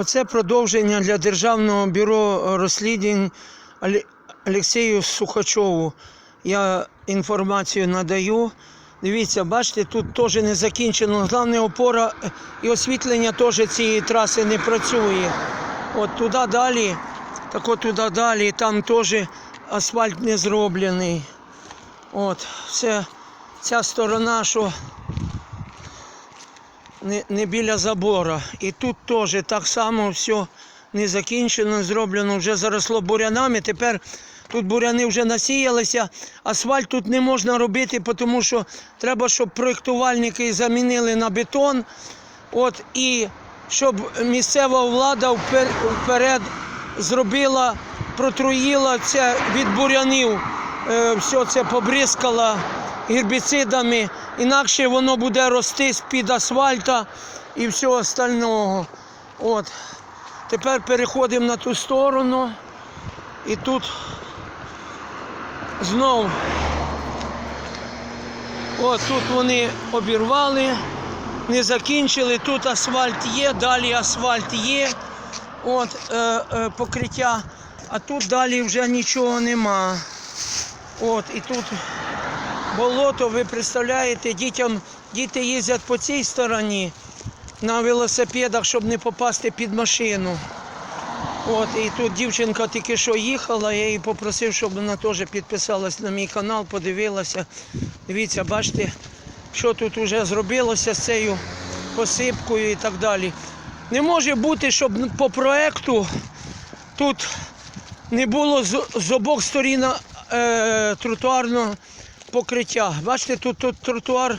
Оце продовження для Державного бюро розслідувань Олексію Сухачову. Я інформацію надаю. Дивіться, бачите, тут теж не закінчено. Головне опора е, і освітлення теж цієї траси не працює. От туди далі, так от туди далі, там теж асфальт не зроблений. От, все, ця сторона, що не, не біля забора. І тут теж так само все не закінчено, зроблено, вже заросло бурянами. Тепер тут буряни вже насіялися. Асфальт тут не можна робити, тому що треба, щоб проєктувальники замінили на бетон. От, і щоб місцева влада вперед зробила, протруїла це від бурянів, все це побризкала гербіцидами, інакше воно буде рости з-під асфальта і всього остального. От. Тепер переходимо на ту сторону. І тут знов. От тут вони обірвали, не закінчили. Тут асфальт є, далі асфальт є. От е, е, покриття, а тут далі вже нічого нема. От, і тут болото, ви представляєте, дітям, діти їздять по цій стороні на велосипедах, щоб не попасти під машину. От, і тут дівчинка тільки що їхала, я її попросив, щоб вона теж підписалась на мій канал, подивилася. Дивіться, бачите, що тут вже зробилося з цією посипкою і так далі. Не може бути, щоб по проекту тут не було з, з обох сторін е, тротуарного покриття. Бачите, тут, тут тротуар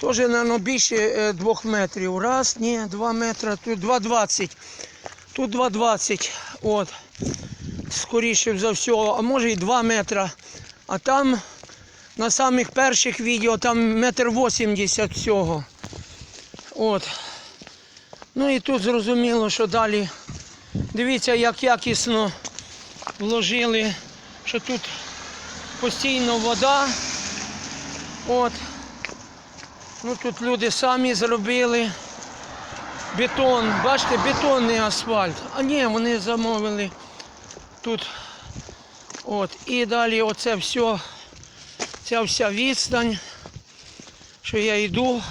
теж на більше е, двох метрів. Раз, ні, два метри, тут 2,20. Тут 2,20. От. Скоріше за все, а може і 2 метри. А там на самих перших відео там метр 80 всього. От. Ну і тут зрозуміло, що далі. Дивіться, як якісно вложили, що тут постійно вода. От. Ну тут люди самі зробили. Бетон, бачите, бетонний асфальт. А ні, вони замовили тут. От. І далі оце все, ця вся відстань, що я йду.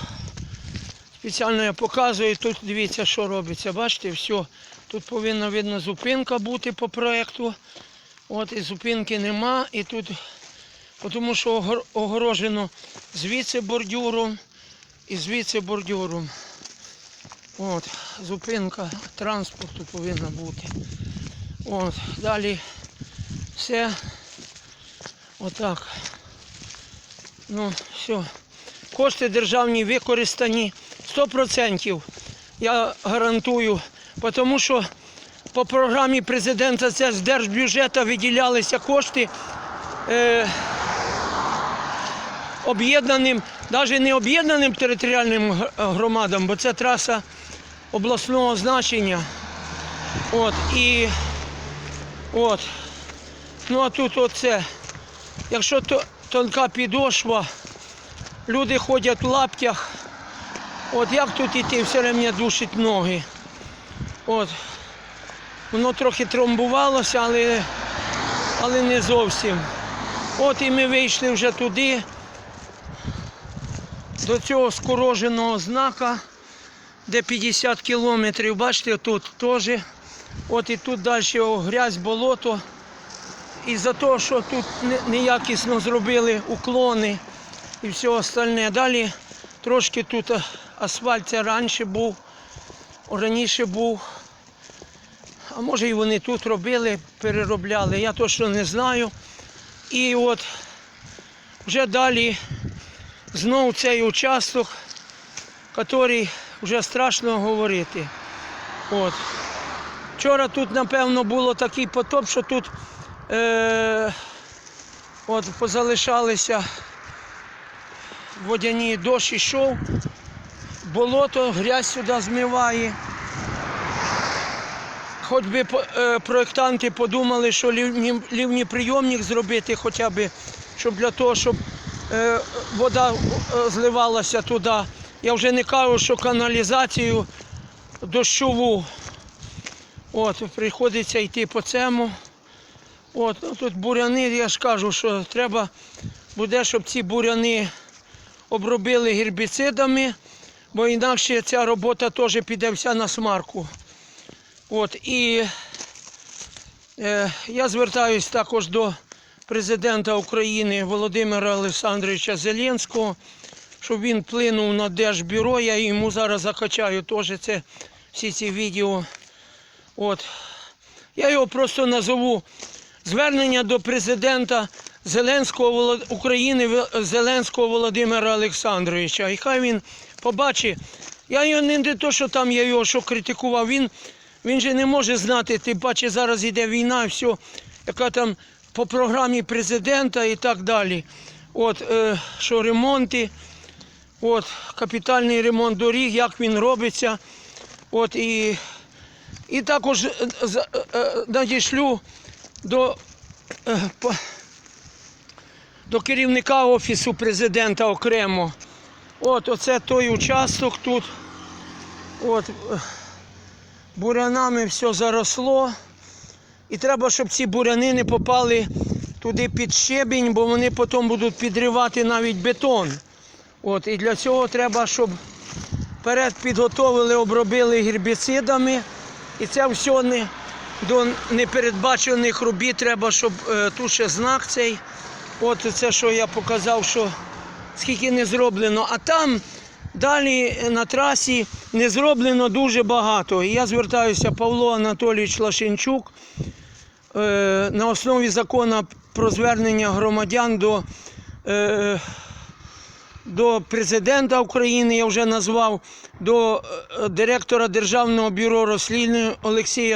Спеціально я показую, тут дивіться, що робиться. Бачите, все. Тут повинна видно зупинка бути по проєкту. От і зупинки нема. І тут, тому що огорожено звідси бордюром і звідси бордюром. От, зупинка транспорту повинна бути. От, далі все отак. Ну, все. Кошти державні використані 100%. Я гарантую, тому що по програмі президента це з держбюджету виділялися кошти е, об'єднаним, навіть не об'єднаним територіальним громадам, бо це траса обласного значення. От, і от. Ну а тут оце. Якщо то, тонка підошва, люди ходять в лаптях. От як тут іти, все время душить ноги. От. Воно трохи тромбувалося, але, але не зовсім. От і ми вийшли вже туди, до цього скороженого знака, де 50 кілометрів. Бачите, тут теж. От і тут далі грязь, болото. І за те, що тут неякісно зробили уклони і все остальне. Далі трошки тут асфальт це раніше був, раніше був. А може і вони тут робили, переробляли, я точно не знаю. І от вже далі знов цей участок, який вже страшно говорити. От. Вчора тут, напевно, було такий потоп, що тут е, от, позалишалися водяні дощ йшов, болото, грязь сюди змиває. Хоч би е, проєктанти подумали, що лівні, прийомник зробити хоча б, щоб для того, щоб е, вода е, зливалася туди. Я вже не кажу, що каналізацію дощову От, приходиться йти по цьому. От, ну, тут буряни, я ж кажу, що треба буде, щоб ці буряни обробили гербіцидами, бо інакше ця робота теж піде вся на смарку. От, і е, я звертаюсь також до президента України Володимира Олександровича Зеленського, щоб він вплинув на Держбюро. Я йому зараз закачаю теж це, всі ці відео. От. Я його просто назову звернення до президента Зеленського України Зеленського Володимира Олександровича. І хай він побачить. Я його не те, що там я його що критикував. Він, він же не може знати, тим паче зараз йде війна, все, яка там по програмі президента і так далі. От, е, що ремонти, от, капітальний ремонт доріг, як він робиться. От, і, і також е, е, е, надішлю до, до керівника Офісу президента окремо. От, оце той участок тут. От, бурянами все заросло. І треба, щоб ці буряни не попали туди під щебінь, бо вони потім будуть підривати навіть бетон. От, і для цього треба, щоб вперед підготовили, обробили гербіцидами. І це все не, до непередбачених робіт треба, щоб е, тут ще знак цей. От це, що я показав, що скільки не зроблено. А там далі на трасі не зроблено дуже багато. Я звертаюся Павло Анатолійович Лашенчук е, на основі закону про звернення громадян до, е, до президента України, я вже назвав, до е, директора Державного бюро розслідування Олексія